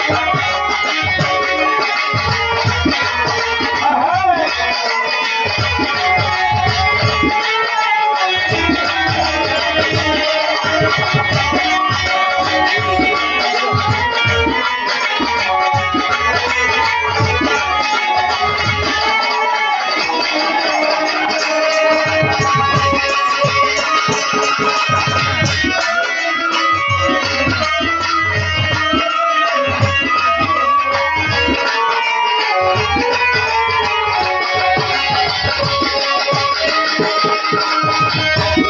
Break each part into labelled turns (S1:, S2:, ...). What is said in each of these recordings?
S1: Thank you. ハハハハ!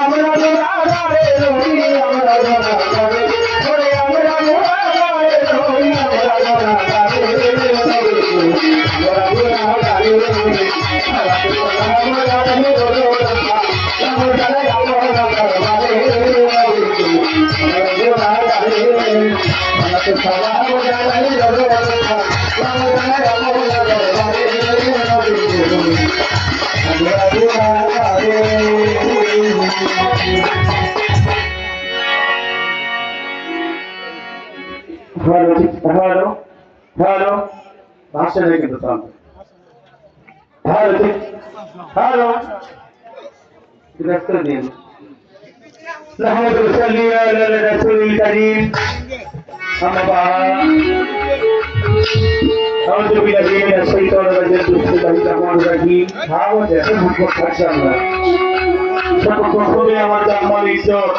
S1: భాషనే కింద هلو إذا استخدم نحمد نصلي على رسول الكريم أعوذ بالله من الشيطان الرجيم بسم الله الرحمن الرحيم হাও দেখে মুখ খাচ্ছে আমরা সর্বপ্রথমে আমার জামাল ইজ্জত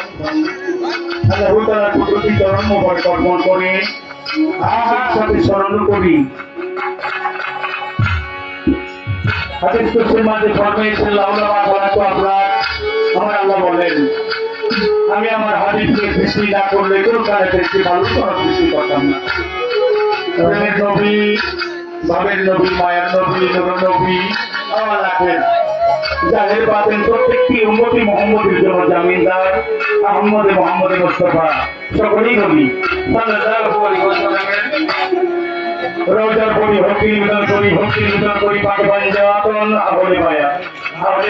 S1: আল্লাহ তাআলা কুদরতি চরণ মোবারক অর্পণ করে আহার সাথে স্মরণ করি হাদিস কুরসির মাঝে ফরমাইছেন লাউলা মা খালাকু আপনার আমার আল্লাহ বলেন আমি আমার হাবিবকে সৃষ্টি না করলে কোন কারণে সৃষ্টি ভালো কোনো সৃষ্টি করতাম না। প্রেমের নবী ভাবের নবী, মায়ার নবী, নবর নবী, আমার রাখেন। জাহের বাতেন প্রত্যেকটি মোহাম্মদের জন্য জামিনদার মুস্তফা, সকলেই নবী। রোজার করি করি পাঞ্জাতন আহলে আহলে